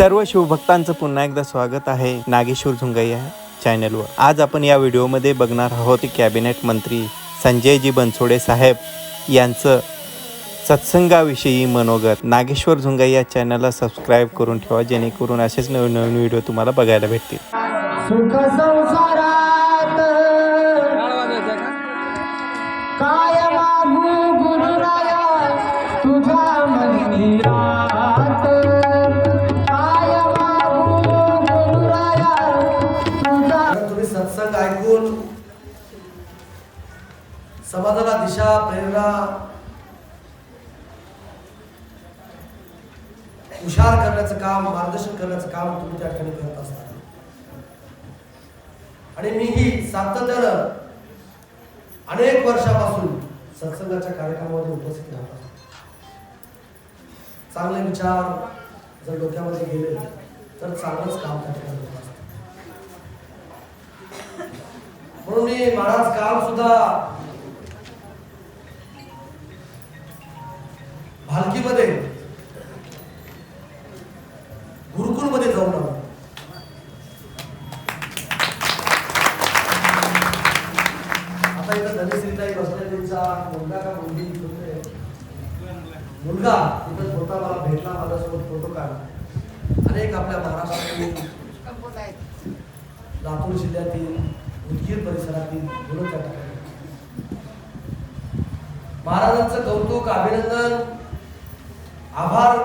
सर्व शिवभक्तांचं पुन्हा एकदा स्वागत आहे नागेश्वर झुंगैया चॅनलवर आज आपण या व्हिडिओमध्ये बघणार आहोत कॅबिनेट मंत्री संजयजी बनसोडे साहेब यांचं सत्संगाविषयी मनोगत. नागेश्वर झुंगैया चॅनलला सबस्क्राईब करून ठेवा जेणेकरून असेच नवीन नवीन व्हिडिओ तुम्हाला बघायला भेटतील. समाजाला दिशा प्रेरणा. हुशार करण्याचं काम मार्गदर्शन करण्याचं काम तुम्ही त्या ठिकाणी करत असता. आणि मीही सातत्यानं अनेक वर्षापासून सत्संगाच्या कार्यक्रमामध्ये उपस्थित राहत असतो. चांगले विचार जर डोक्यामध्ये गेले तर चांगलंच काम त्या ठिकाणी होत असतं. म्हणून मी महाराज काम सुद्धा भालकीमध्ये गुरुकुलमध्ये जाऊन आलो. आता इथं धनश्रीताई बसलेलींचा मुलगा का मुलगी मुलगा तिथं स्वतः मला भेटला माझ्यासोबत फोटो काढला अनेक आपल्या महाराष्ट्रातील लातूर जिल्ह्यातील उदगीर परिसरातील मुलं त्या महाराजांचं कौतुक अभिनंदन. आभार.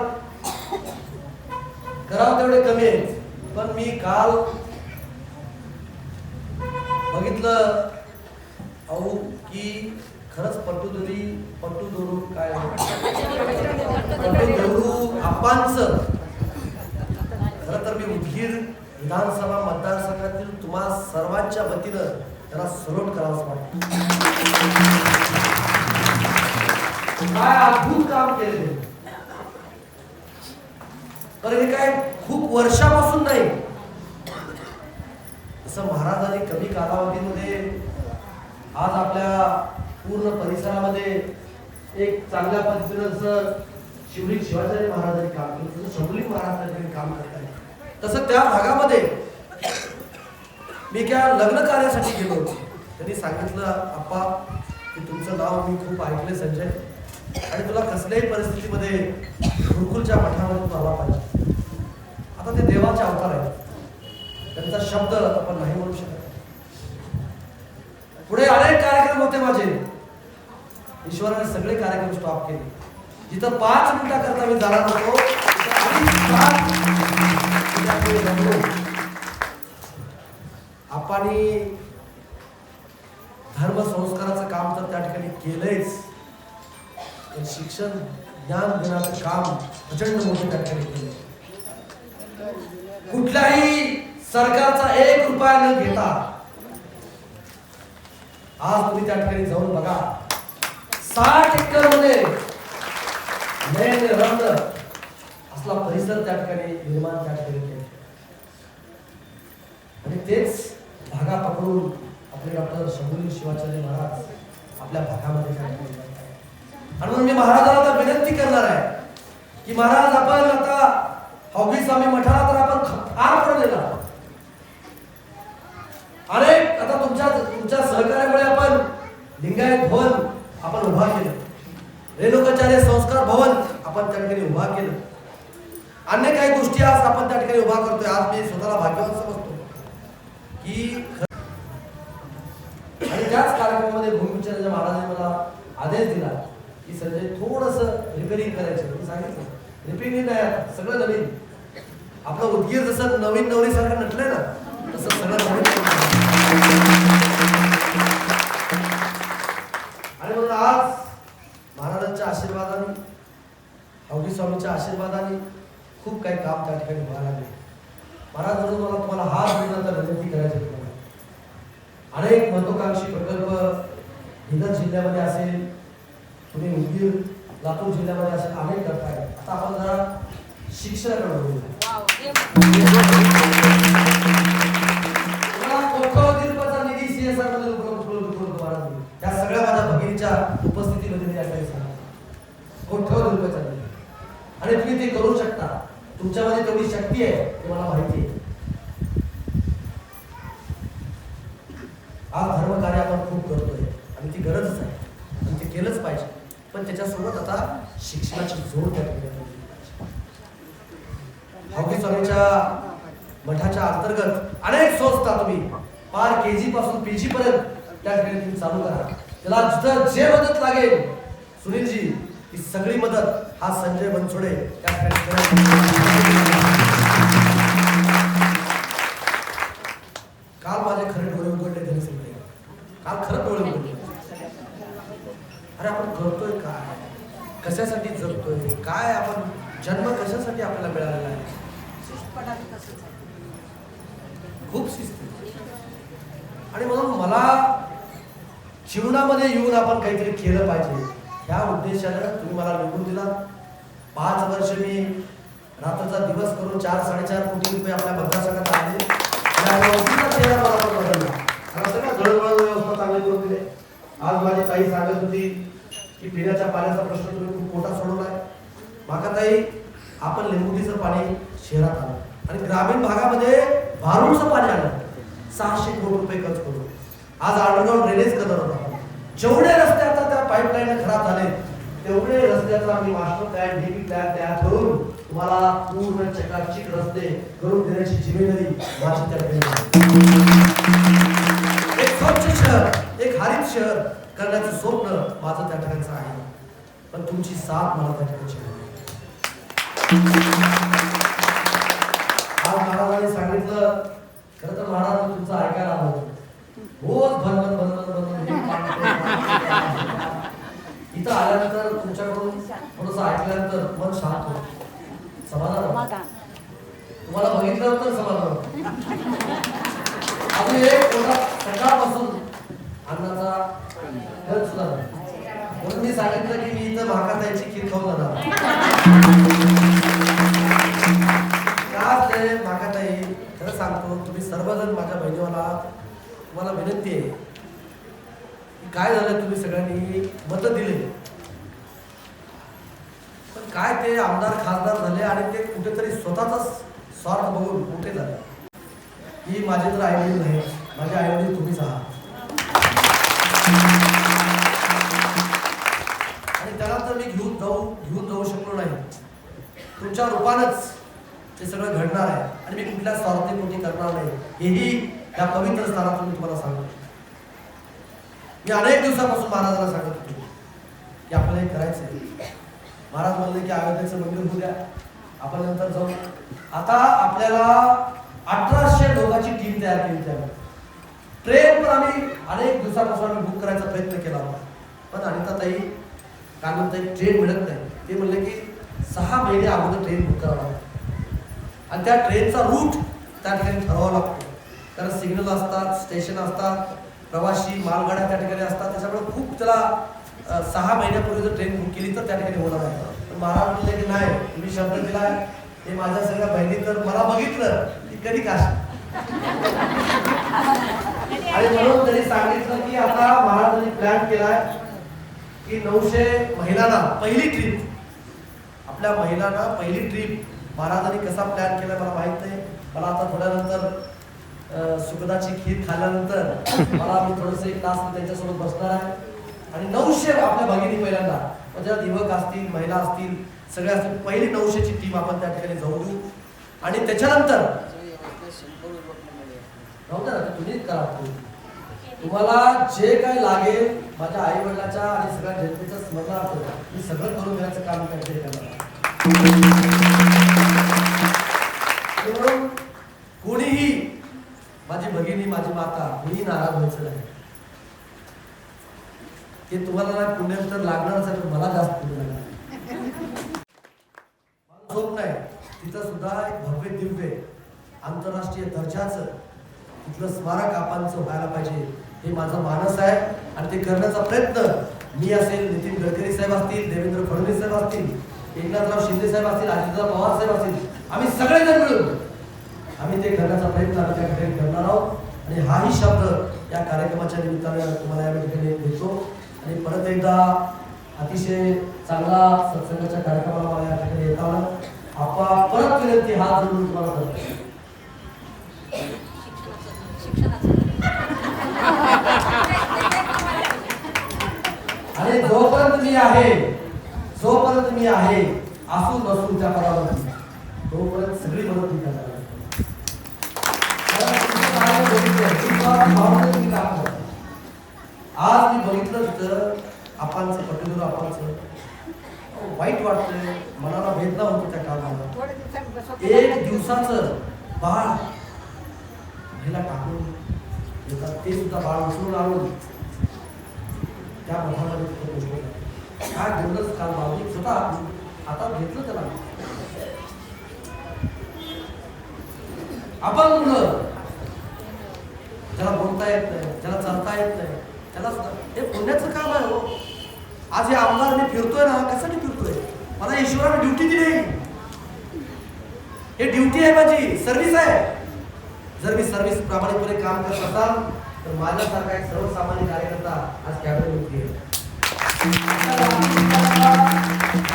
करावं तेवढे कमी आहेत. पण मी काल बघितलं अहो की खरंच पट्टू पट्टू दोरू काय पट्टू आपांचं खरं तर मी उदगीर विधानसभा मतदारसंघातील तुम्हा सर्वांच्या वतीनं त्यांना सलोट करावंच वाटतं. काय अद्भुत काम केले पण हे काय खूप वर्षापासून नाही. असं महाराजांनी कमी कालावधीमध्ये आज आपल्या पूर्ण परिसरामध्ये एक चांगल्या पद्धतीनं जसं शिवलिंग शिवाजी महाराजांनी काम केलं तसं शंभुलिंग महाराजांनी काम करत आहे. तसं त्या भागामध्ये मी त्या लग्न कार्यासाठी गेलो होतो. त्यांनी सांगितलं आप्पा की तुमचं नाव मी खूप ऐकले संजय. आणि तुला कसल्याही परिस्थितीमध्ये गुरुकुलच्या मठामध्ये तू आला पाहिजे. आता ते देवाचे अवतार आहेत. त्यांचा शब्द आपण नाही म्हणू शकत. पुढे अनेक कार्यक्रम होते माझे. ईश्वराने सगळे कार्यक्रम स्टॉप केले. जिथं पाच मिनिटाकरता मी जाणार होतो आपण धर्म संस्काराचं काम तर त्या ठिकाणी केलंयच. पण शिक्षण ज्ञान देण्याचं काम प्रचंड मोठे त्या ठिकाणी केलं कुठलाही सरकारचा एक रुपया न घेता आज तुम्ही त्या ठिकाणी जाऊन बघा. साठ एकरमध्ये नयन असला परिसर त्या ठिकाणी निर्माण त्या ठिकाणी केला. आणि तेच भागा पकडून आपले डॉक्टर शंभुली शिवाचार्य महाराज आपल्या भागामध्ये आणि म्हणून मी महाराजांना विनंती करणार आहे की महाराज आपण आता हॉबी स्वामी मठाला तर आपण फार पडलेला अरे आता तुमच्या तुमच्या सहकार्यामुळे आपण लिंगायत भवन आपण उभा केलं. रेणुकाचार्य संस्कार भवन आपण त्या ठिकाणी उभा केलं. अन्य काही गोष्टी आज आपण त्या ठिकाणी उभा करतोय. आज मी स्वतःला भाग्यवान समजतो की आणि त्याच कार्यक्रमामध्ये भूमिविचाराच्या महाराजांनी मला आदेश दिला की संजय थोडस रिपेरिंग करायचं. सांगितलं. रिपेरिंग नाही सगळं नवीन. आपलं उदगीर जसं नवीन नवरी सारखं नटलंय ना तसं सगळं नवीन आणि म्हणून आज महाराजांच्या आशीर्वादाने हवडी स्वामीच्या आशीर्वादाने खूप काही काम त्या ठिकाणी व्हायला लागले. महाराज म्हणून मला तुम्हाला हात जोडण्याचा विनंती करायची तुम्हाला. अनेक महत्वाकांक्षी प्रकल्प हिंदर जिल्ह्यामध्ये असेल पुणे उदगीर लातूर जिल्ह्यामध्ये असेल अनेक करतायत आता आपण जरा शिक्षणाकडे त्या सगळ्या माझ्या भगिनीच्या उपस्थितीमध्ये मी या कोट्यवधी रुपयाचा आणि तुम्ही ते करू शकता. तुमच्यामध्ये तेवढी शक्ती आहे ते मला माहिती आहे आज धर्म कार्य आपण खूप करतोय आणि ती गरजच आहे आणि ते केलंच पाहिजे पण त्याच्यासोबत आता शिक्षणाची जोड त्या ठिकाणी लावली पाहिजे. हॉकी स्वामीच्या मठाच्या अंतर्गत अनेक संस्था तुम्ही पार के जी पासून पीजी पर्यंत त्या ठिकाणी तुम्ही चालू करा. त्याला जिथं जे मदत लागेल सुनीलजी ही सगळी मदत हा संजय बनसोडे त्या ठिकाणी काल माझे खरे डोळे उघडले त्याने सांगितले काल खरं डोळे उघडले. अरे आपण करतोय काय? कशासाठी जगतोय? काय आपण? जन्म कशासाठी आपल्याला मिळालेला आहे? खूप शिस्त आणि म्हणून मला जीवनामध्ये येऊन आपण काहीतरी केलं पाहिजे. ह्या उद्देशानं तुम्ही मला निवडून दिला पाच वर्ष मी रात्रीचा दिवस करून चार साडेचार कोटी रुपये आपल्या मतदारसंघात आणले. चांगले करून आज माझी ताई सांगत होती की पिण्याच्या पाण्याचा प्रश्न तुम्ही खूप मोठा सोडवलाय. माका ताई आपण लिंबुटीचं पाणी शहरात आलं आणि ग्रामीण भागामध्ये भारूडचं पाणी आलं सहाशे कोटी रुपये खर्च करून. आज अंडरग्राऊंड ड्रेनेज करत होता. जेवढे रस्ते आता त्या पाईपलाईन खराब झाले तेवढे रस्त्याचा मी मास्टर प्लॅन डीपी प्लॅन तयार करून तुम्हाला पूर्ण चकाचक रस्ते करून देण्याची जिम्मेदारी माझी त्या ठिकाणी एक स्वच्छ शहर एक हरित शहर करण्याचं स्वप्न माझं त्या ठिकाणचं आहे. पण तुमची साथ मला त्या ठिकाणची आहे. महाराजांनी सांगितलं खरं तर महाराज तुमचं ऐकायला आलं होतं. रोज भनभन हे पाणी इथं आल्यानंतर तुमच्याकडून थोडस ऐकल्यानंतर मन शांत होतं समाधान. तुम्हाला बघितल्यानंतर समाधान होतं. अजून एक सकाळपासून अन्नाचा खर्च सुद्धा. म्हणून मी सांगितलं की मी इथं महाकाताईची खीर खाऊन जाणार सर्वजण माझ्या बहिणीवाला तुम्हाला विनंती आहे की काय झालं तुम्ही सगळ्यांनी मतं दिले? पण काय ते आमदार खासदार झाले आणि ते कुठेतरी स्वतःचाच स्वार्थ बघून मोठे झाले. ही माझे तर आईवडील नाही माझे आईवडील तुम्हीच आहात. आणि त्याला तर मी घेऊन जाऊ घेऊन जाऊ शकलो नाही. तुमच्या रूपानंच ते सगळं घडणार आहे. आणि मी कुठल्या स्वार्थीपोटी करणार नाही. हेही या पवित्र स्थानातून मी तुम्हाला सांगतो. मी अनेक दिवसापासून महाराजांना सांगत होतो. की आपल्याला हे करायचं आहे. महाराज म्हणले की अयोध्येचं मंदिर होऊ द्या. आपण नंतर जाऊ. आता आपल्याला अठराशे लोकांची टीम तयार केली त्यामुळे ट्रेन पण आम्ही अनेक दिवसापासून आम्ही बुक करायचा प्रयत्न केला होता. पण अनिता ताई कारण ताई ट्रेन मिळत नाही. ते म्हणले की सहा महिने अगोदर ट्रेन बुक करावं आणि त्या ट्रेनचा रूट त्या ठिकाणी ठरवावा लागतो. कारण सिग्नल असतात स्टेशन असतात प्रवासी मालगाड्या त्या ठिकाणी असतात त्याच्यामुळे खूप त्याला सहा महिन्यापूर्वी जर ट्रेन बुक केली तर त्या ठिकाणी होणार पाहिजे पण महाराज म्हणले की नाही तुम्ही शब्द दिला हे माझ्या सगळ्या बहिणी तर मला बघितलं की कधी काश आणि म्हणून त्यांनी सांगितलं की आता महाराजांनी प्लॅन केलाय की नऊशे महिलांना पहिली ट्रिप आपल्या महिलांना पहिली ट्रिप महाराजांनी कसा प्लॅन केला मला माहीत नाही. मला आता थोड्यानंतर अं, सुखदाची खीर खाल्ल्यानंतर मला मी थोडस एक तास त्यांच्यासोबत बसणार आहे. आणि नऊशे आपल्या भगिनी पहिल्यांदा म्हणजे युवक असतील महिला असतील सगळे असतील पहिली नऊशेची टीम आपण त्या ठिकाणी जाऊ देऊ आणि त्याच्यानंतर राहू ना, करा तुम्हाला जे काय लागेल माझ्या आई वडिलाच्या आणि सगळ्या जनतेच्या स्मरणार्थ मी सगळं करून देण्याचं काम त्या ठिकाणी करणार कोणीही माझी भगिनी माझी माता कोणी नाराज व्हायचं नाही. ते तुम्हाला ना पुण्य तर लागणार आहे मला जास्त पुण्य लागणार झोप नाही. तिथं सुद्धा एक भव्य दिव्य आंतरराष्ट्रीय दर्जाचं तिथलं स्मारक आपांचं व्हायला पाहिजे. हे माझं मानस आहे आणि ते करण्याचा प्रयत्न मी असेल नितीन गडकरी साहेब असतील देवेंद्र फडणवीस साहेब असतील एकनाथराव शिंदे साहेब असतील अजितराव पवार साहेब असतील आम्ही सगळेजण मिळून आम्ही ते करण्याचा प्रयत्न आम्ही त्या ठिकाणी करणार आहोत. आणि हाही शब्द या कार्यक्रमाच्या निमित्ताने तुम्हाला या ठिकाणी देतो. आणि परत एकदा अतिशय चांगला सत्संगाच्या कार्यक्रमाला मला या ठिकाणी येत आलं आपा परत विनंती हात जोडून तुम्हाला करतो. आणि जोपर्यंत मी आहे जोपर्यंत मी आहे असून बसून त्या पदावर आपांचं पटलं आपांचं. वाईट वाटतंय मनाला वेदना होती त्या कामाला एक दिवसाचं बाळ महिला टाकून येतात ते सुद्धा बाळ उचलून आणून त्या मठामध्ये तिथं पोहोचवलं. काय घेऊनच काल भावनिक स्वतः आता घेतलं त्याला. आपण ज्याला बोलता येत नाही ज्याला चालता येत नाही त्याला सुद्धा हे पुण्याचं काम आहे हो. आज हे आमदार मी फिरतोय ना कशासाठी फिरतोय? मला ईश्वराने ड्युटी दिली. हे ड्युटी आहे माझी. सर्व्हिस आहे. जर मी सर्व्हिस प्रामाणिकपणे काम करत असाल तर माझ्यासारखा एक सर्वसामान्य कार्यकर्ता आज कॅबिनेट मंत्री आहे.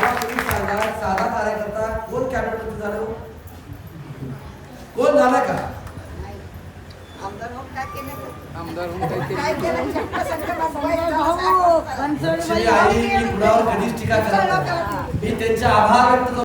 मला तुम्ही सांगा साधा कार्यकर्ता कोण कॅबिनेट मंत्री झालं हो? कोण झालाय का? श्री आई मी कुणावर कधीच टीका करत नाही. मी त्यांचे आभार व्यक्त करतो